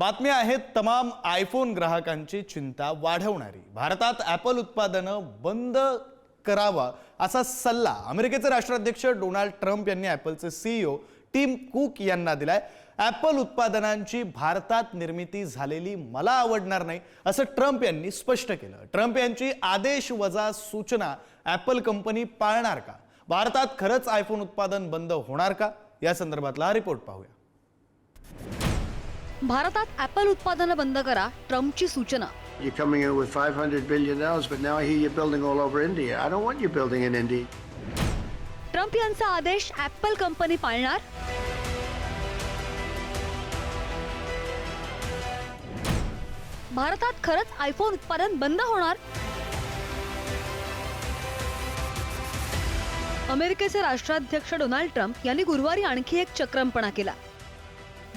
बातमी आहेत तमाम आयफोन ग्राहकांची चिंता वाढवणारी. भारतात ॲपल उत्पादनं बंद करावा असा सल्ला अमेरिकेचे राष्ट्राध्यक्ष डोनाल्ड ट्रम्प यांनी ॲपलचे सीईओ टीम कुक यांना दिलाय. ॲपल उत्पादनांची भारतात निर्मिती झालेली मला आवडणार नाही असं ट्रम्प यांनी स्पष्ट केलं. ट्रम्प यांची आदेश वजा सूचना ॲपल कंपनी पाळणार का? भारतात खरंच आयफोन उत्पादन बंद होणार का? या संदर्भातला हा रिपोर्ट पाहूया. भारतात ॲपल उत्पादनं बंद करा ट्रम्पची सूचना You're coming in with 500 billion dollars, but now I hear you're building all over India. I don't want you building in India. Trump यांचा आदेश ॲपल कंपनी पाळणार भारतात खरंच आयफोन उत्पादन बंद होणार अमेरिकेचे राष्ट्राध्यक्ष डोनाल्ड ट्रम्प यांनी गुरुवारी आणखी एक चक्रमपणा केला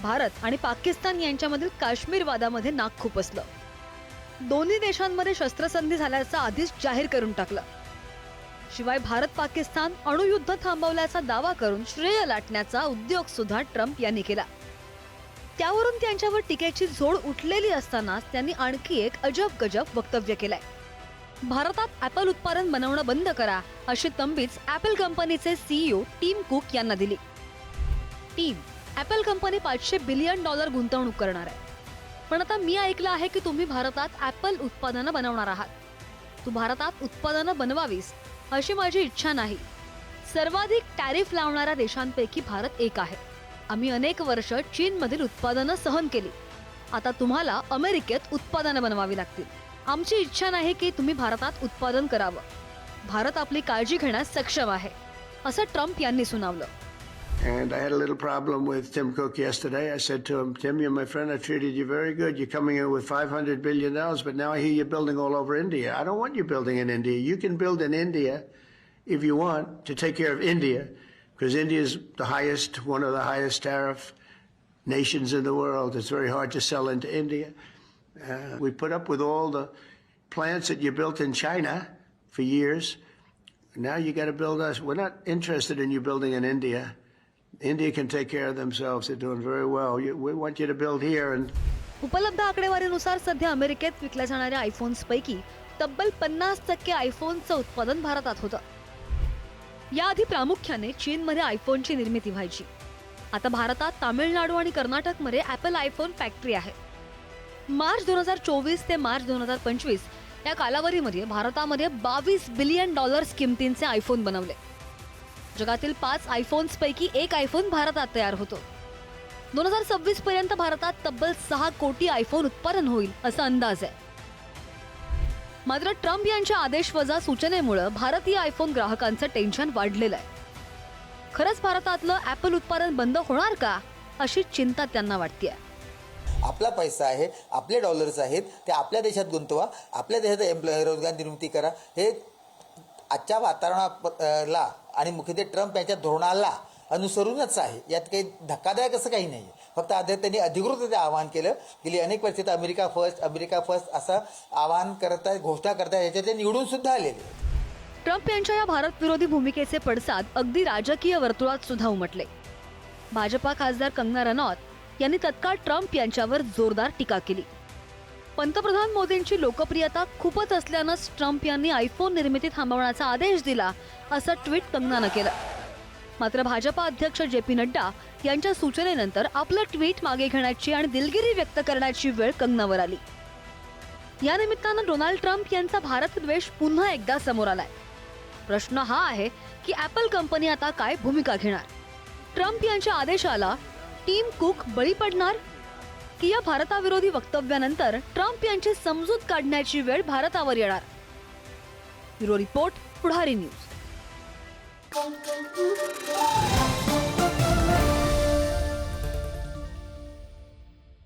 भारत आणि पाकिस्तान यांच्यामधील काश्मीर वादामध्ये नाक खुपसलं. दोन्ही देशांमध्ये शस्त्रसंधी झाल्याचं आधीच जाहीर करून टाकलं. शिवाय भारत पाकिस्तान अणुयुद्ध थांबवल्याचा दावा करून श्रेय लाटण्याचा उद्योग सुद्धा ट्रम्प यांनी केला. त्यावरून त्यांच्यावर टीकेची झोड उठलेली असतानाच त्यांनी आणखी एक अजब गजब वक्तव्य केलंय. भारतात ॲपल उत्पादन बनवणं बंद करा अशी तंबीच ॲपल कंपनीचे सीईओ टीम कुक यांना दिली. टीम ॲपल कंपनी पाचशे बिलियन डॉलर गुंतवणूक करणार आहे. पण आता मी ऐकलं आहे की तुम्ही भारतात ॲपल उत्पादनं बनवणार आहात. तू भारतात उत्पादनं बनवावीस अशी माझी इच्छा नाही. सर्वाधिक टॅरिफ लावणाऱ्या देशांपैकी भारत एक आहे. आम्ही अनेक वर्ष चीनमधील उत्पादनं सहन केली. आता तुम्हाला अमेरिकेत उत्पादनं बनवावी लागतील. आमची इच्छा नाही की तुम्ही भारतात उत्पादन करावं. भारत आपली काळजी घेण्यास सक्षम आहे असं ट्रम्प यांनी सुनावलं. And I had a little problem with Tim Cook yesterday. I said to him, Tim, you're my friend. I treated you very good. You're coming in with $500 billion, but now I hear you're building all over India. I don't want you building in India. You can build in India if you want to take care of India, because India is the highest, one of the highest tariff nations in the world. It's very hard to sell into India. Uh, we put up with all the plants that you built in China for years. Now you got to build us. We're not interested in you building in India. India can take care of themselves. They're doing very well. You, we want you to build here and उपलब्ध आकडेवारीनुसार सध्या अमेरिकेत विकल्या जाणाऱ्या iPhones पैकी तब्बल पन्नास टक्के आयफोनचं उत्पादन भारतात होतं याआधी प्रामुख्याने चीनमध्ये आयफोनची निर्मिती व्हायची आता भारतात तामिळनाडू आणि कर्नाटकमध्ये ॲपल आयफोन फॅक्टरी आहे मार्च दोन हजार चोवीस ते मार्च दोन हजार पंचवीस या कालावधीमध्ये भारतामध्ये बावीस बिलियन डॉलर्स किमतींचे आयफोन बनवले जगातील पाच आयफोन्स पैकी एक आयफोन भारतात तयार होतो. दोन हजार सव्वीस पर्यंत भारतात तब्बल सहा कोटी आयफोन उत्पादन होईल असा अंदाज आहे. मात्र ट्रम्प यांच्या आदेश वजा सूचनेमुळे भारतीय आयफोन ग्राहकांचं टेन्शन वाढलेलं आहे. खरंच भारतातलं ॲपल उत्पादन बंद होणार का अशी चिंता त्यांना वाटते आपला पैसा आहे आपले डॉलर्स आहेत ते आपल्या देशात गुंतवा आपल्या देशात एम्प्लॉय रोजगार निर्मिती करा हे आजच्या वातावरणाला आणि मुख्यत्वे ट्रम्प यांच्या धोरणाला अनुसरूनच आहे. यात काही धक्कादायक असं काही नाही फक्त आधी त्यांनी अधिकृत आवाहन केलं. गेली अनेक वर्षे तर अमेरिका फर्स्ट अमेरिका फर्स्ट असं आवाहन करताय घोषणा करता याच्यात ते निवडून सुद्धा आलेले ट्रम्प यांच्या या भारत विरोधी भूमिकेचे पडसाद अगदी राजकीय वर्तुळात सुद्धा उमटले. भाजपा खासदार कंगना रनौत यांनी तत्काळ ट्रम्प यांच्यावर जोरदार टीका केली. पंतप्रधान मोदींची लोकप्रियता खूपच असल्यानंच ट्रम्प यांनी आयफोन निर्मिती थांबवण्याचा आदेश दिला असं ट्विट कंगनानं केलं. मात्र भाजपा अध्यक्ष जे पी नड्डा यांच्या सूचनेनंतर आपलं ट्विट मागे घेण्याची आणि दिलगिरी व्यक्त करण्याची वेळ कंगनावर आली. या निमित्तानं डोनाल्ड ट्रम्प यांचा भारत द्वेष पुन्हा एकदा समोर आलाय. प्रश्न हा आहे की ॲपल कंपनी आता काय भूमिका घेणार? ट्रम्प यांच्या आदेशाला टीम कुक बळी पडणार की या भारताविरोधी वक्तव्यानंतर ट्रम्प यांची समजूत काढण्याची वेळ भारतावर येणार. Bureau report Pudhari news.